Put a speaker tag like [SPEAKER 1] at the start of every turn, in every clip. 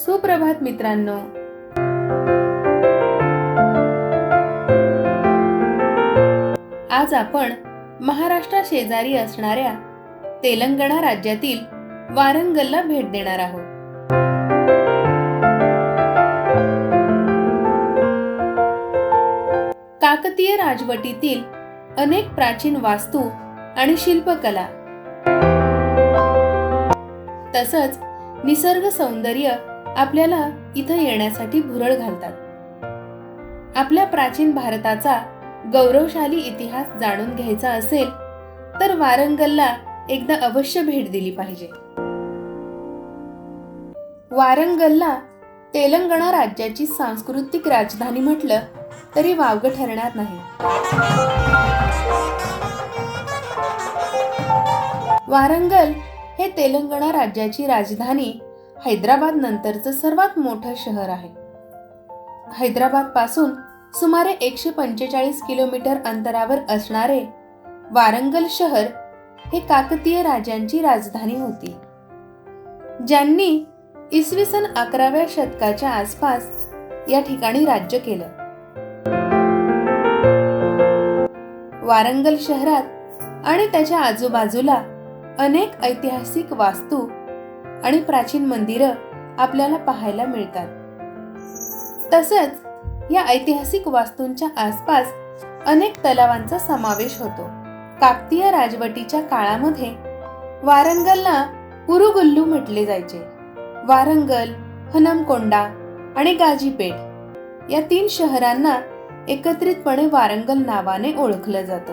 [SPEAKER 1] सुप्रभात मित्रांनो. आज आपण महाराष्ट्रा शेजारी असणाऱ्या तेलंगणा राज्यातील वारंगलला भेट देणार आहोत. काकतीय राजवटीतील अनेक प्राचीन वास्तू आणि शिल्पकला तसंच निसर्ग सौंदर्य आपल्याला इथं येण्यासाठी भुरळ घालतात. आपल्या प्राचीन भारताचा गौरवशाली इतिहास जाणून घ्यायचा असेल तर वारंगलला एकदा अवश्य भेट दिली पाहिजे. वारंगलला तेलंगणा राज्याची सांस्कृतिक राजधानी म्हटलं तरी वावग ठरणार नाही. वारंगल हे तेलंगणा राज्याची राजधानी हैदराबाद नंतरचं सर्वात मोठं शहर आहे. हैदराबादपासून सुमारे एकशे पंचेचाळीस किलोमीटर अंतरावर असणारे वारंगल शहर हे काकतीय राजांची राजधानी होती. ज्यांनी इसवी सन अकराव्या शतकाच्या आसपास या ठिकाणी राज्य केलं. वारंगल शहरात आणि त्याच्या आजूबाजूला अनेक ऐतिहासिक वास्तू आणि प्राचीन मंदिरं आपल्याला पाहायला मिळतात. तसंच या ऐतिहासिक वास्तूंच्या आसपास अनेक तलावांचा समावेश होतो. काकतीय राजवटीच्या काळामध्ये वारंगलला उरुगुल्लू म्हटले जायचे. वारंगल हनमकोंडा आणि गाजीपेठ या तीन शहरांना एकत्रितपणे वारंगल नावाने ओळखलं जातं.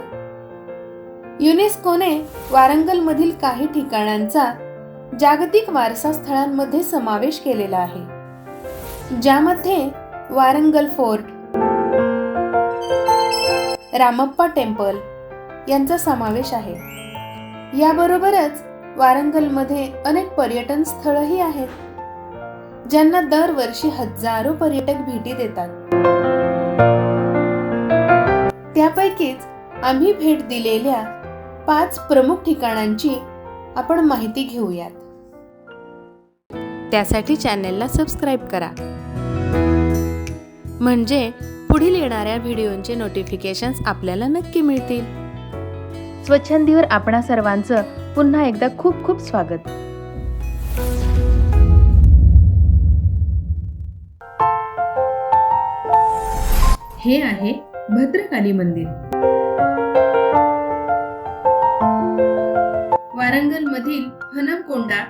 [SPEAKER 1] युनेस्कोने वारंगलमधील काही ठिकाणांचा जागतिक वारसा स्थळांमध्ये समावेश केलेला आहे ज्यामध्ये वारंगल फोर्ट रामप्पा टेम्पल यांचा समावेश आहे. याबरोबरच वारंगलमध्ये अनेक पर्यटन स्थळही आहेत ज्यांना दरवर्षी हजारो पर्यटक भेटी देतात. त्यापैकीच आम्ही भेट दिलेल्या पाच प्रमुख ठिकाणांची आपण माहिती घेऊयात. त्यासाठी चॅनेलला सबस्क्राईब करा. म्हणजे पुढील येणाऱ्या व्हिडिओंचे नोटिफिकेशन्स आपल्याला नक्की मिळतील. स्वच्छंदीवर आपणा सर्वांचं पुन्हा एकदा खूप खूप स्वागत. हे आहे भद्रकाली मंदिर. वारंगल मधील हनमकोंडा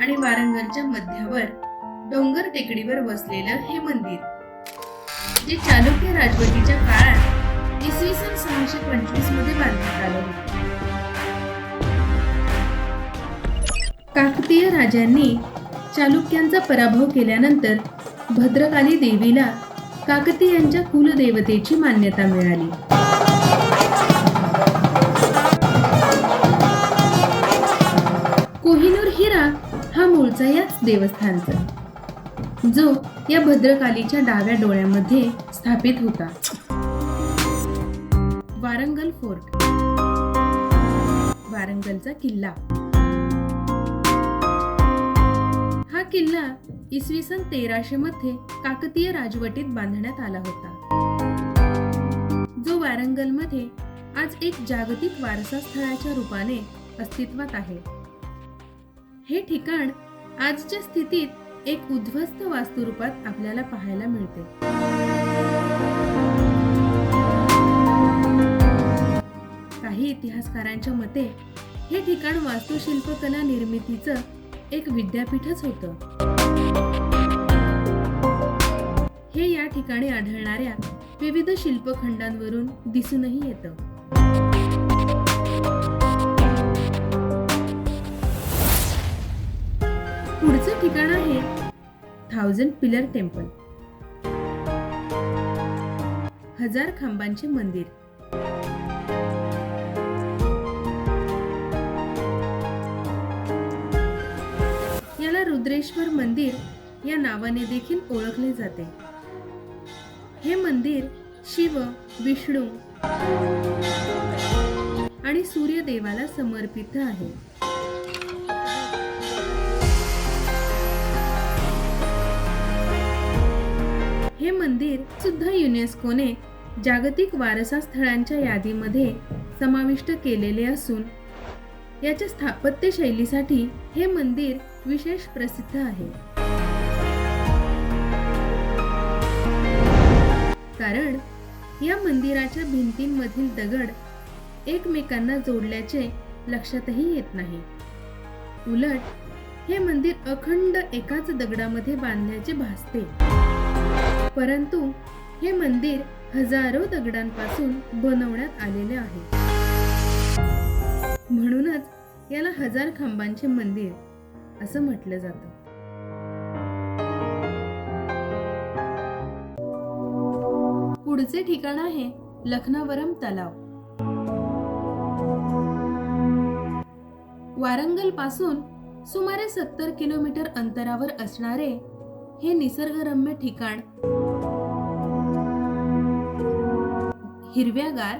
[SPEAKER 1] आणि वारंगलच्या मध्यावर डोंगर टेकडीवर वसलेलं हे मंदिर. जे चालुक्य राजवटीच्या काळात इसवी सन सहाशे पंचवीसमध्ये बांधण्यात आलं होतं. काकतीय राजांनी चालुक्यांचा पराभव केल्यानंतर भद्रकाली देवीला काकतीयांच्या कुलदेवतेची मान्यता मिळाली. कोहिनूर हिरा हा मूळचा याच देवस्थानचा जो या भद्रकालीच्या डाव्या डोळ्यामध्ये स्थापित होता. वारंगल फोर्ट. वारंगलचा किल्ला. हा किल्ला इसवी सन तेराशे मध्ये काकतीय राजवटीत बांधण्यात आला होता. जो वारंगलमध्ये आज एक जागतिक वारसा स्थळाच्या रूपाने अस्तित्वात आहे. हे ठिकाण आजच्या स्थितीत एक उद्ध्वस्त वास्तुरूपात आपल्याला पाहायला मिळते. काही इतिहासकारांच्या मते हे ठिकाण वास्तुशिल्पकला निर्मितीचं एक विद्यापीठच होतं. हे या ठिकाणी आढळणाऱ्या विविध शिल्पखंडांवरून दिसूनही येतं. पुढचं ठिकाण आहे थाउजंड पिलर टेम्पल. हजार खांबांचे मंदिर. याला रुद्रेश्वर मंदिर या नावाने देखील ओळखले जाते. हे मंदिर शिव विष्णू आणि सूर्यदेवाला समर्पित आहे. हे मंदिर सुद्धा युनेस्कोने जागतिक वारसा स्थळांच्या यादीमध्ये समाविष्ट केलेले असून याच्या स्थापत्य शैलीसाठी हे मंदिर विशेष प्रसिद्ध आहे. कारण या मंदिराच्या भिंतींमधील दगड एकमेकांना जोडल्याचे लक्षातही येत नाही. उलट हे मंदिर अखंड एकाच दगडामध्ये बांधल्याचे भासते. परंतु हे मंदिर हजारो दगडांपासून बनवण्यात आलेले आहे. म्हणूनच याला हजार खांबांचे मंदिर असं म्हटलं जातं. पुढचे ठिकाण आहे लखनावरम तलाव. वारंगलपासून सुमारे सत्तर किलोमीटर अंतरावर असणारे हे निसर्गरम्य ठिकाण हिरव्यागार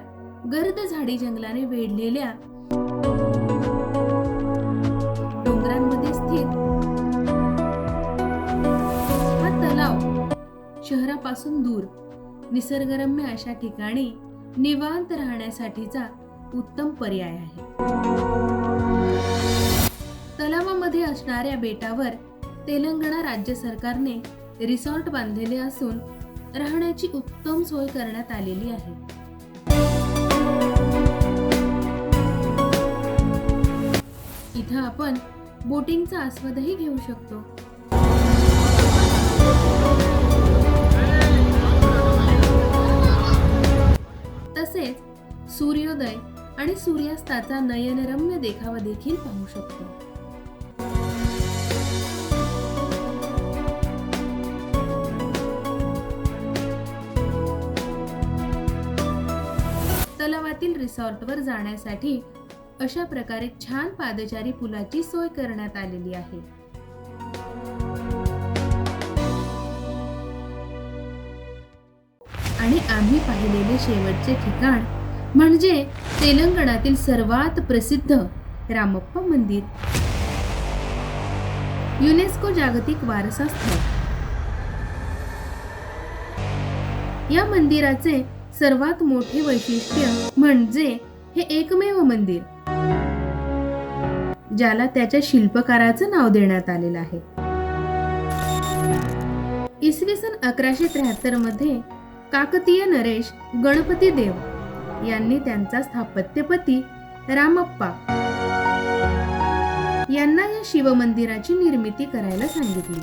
[SPEAKER 1] गर्द झाडी जंगलाने वेढलेल्या डोंगरांमध्ये स्थित. हा तलाव शहरापासून दूर निसर्गरम्य अशा ठिकाणी निवांत राहण्यासाठीचा उत्तम पर्याय आहे. तलावामध्ये असणाऱ्या बेटावर तेलंगणा राज्य सरकारने रिसॉर्ट बांधलेले असून राहण्याची उत्तम सोय करण्यात आलेली आहे. इथं आपण बोटिंगचा आस्वादही घेऊ शकतो. तसेच सूर्योदय आणि सूर्यास्ताचा नयनरम्य देखावा देखील पाहू शकतो. तलावातील रिसॉर्टवर जाण्यासाठी अशा प्रकारे छान पादचारी पुलाची सोय करण्यात आलेली आहे. आणि आम्ही पाहिलेले शेवटचे ठिकाण म्हणजे तेलंगणातील सर्वात प्रसिद्ध रामप्पा मंदिर. युनेस्को जागतिक वारसा स्थळ. या मंदिराचे सर्वात मोठे वैशिष्ट्य म्हणजे हे एकमेव मंदिर. ज्याला त्याच्या शिल्पकाराचं नाव देण्यात आलेलं आहे. इसवी सन अकराशे त्र्याहत्तरमध्ये काकतीय नरेश गणपती देव यांनी त्यांचा स्थापत्यपती रामप्पा यांना या शिवमंदिराची निर्मिती करायला सांगितली.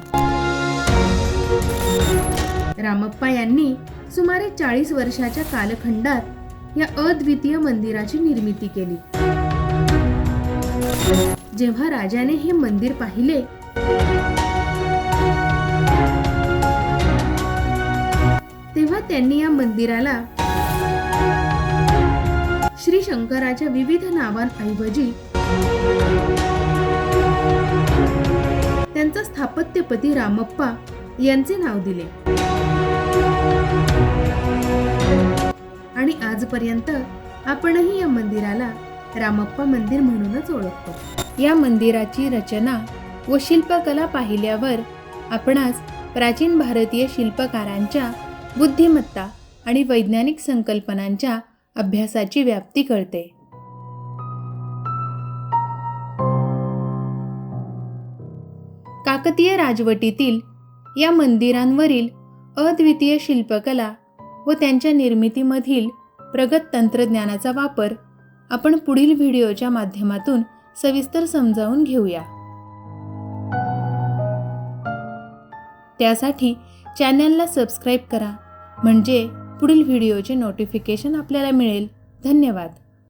[SPEAKER 1] रामप्पा यांनी सुमारे चाळीस वर्षाच्या कालखंडात या अद्वितीय मंदिराची निर्मिती केली. जेव्हा राजाने हे मंदिर पाहिले तेव्हा त्यांनी या मंदिराला श्री शंकराच्या विविध नावांऐवजी त्यांचा स्थापत्यपती रामप्पा यांचे नाव दिले. आणि आजपर्यंत आपणही या मंदिराला रामप्पा मंदिर म्हणूनच ओळखतो. या मंदिराची रचना व शिल्पकला पाहिल्यावर आपणास प्राचीन भारतीय शिल्पकारांच्या बुद्धिमत्ता आणि वैज्ञानिक संकल्पनांच्या अभ्यासाची व्याप्ती कळते. काकतीय राजवटीतील या मंदिरांवरील अद्वितीय शिल्पकला व त्यांच्या निर्मितीमधील प्रगत तंत्रज्ञानाचा वापर आपण पुढील व्हिडिओच्या माध्यमातून सविस्तर समजावून घेऊया. त्यासाठी चॅनलला सबस्क्राईब करा. म्हणजे पुढील व्हिडिओचे नोटिफिकेशन आपल्याला मिळेल. धन्यवाद.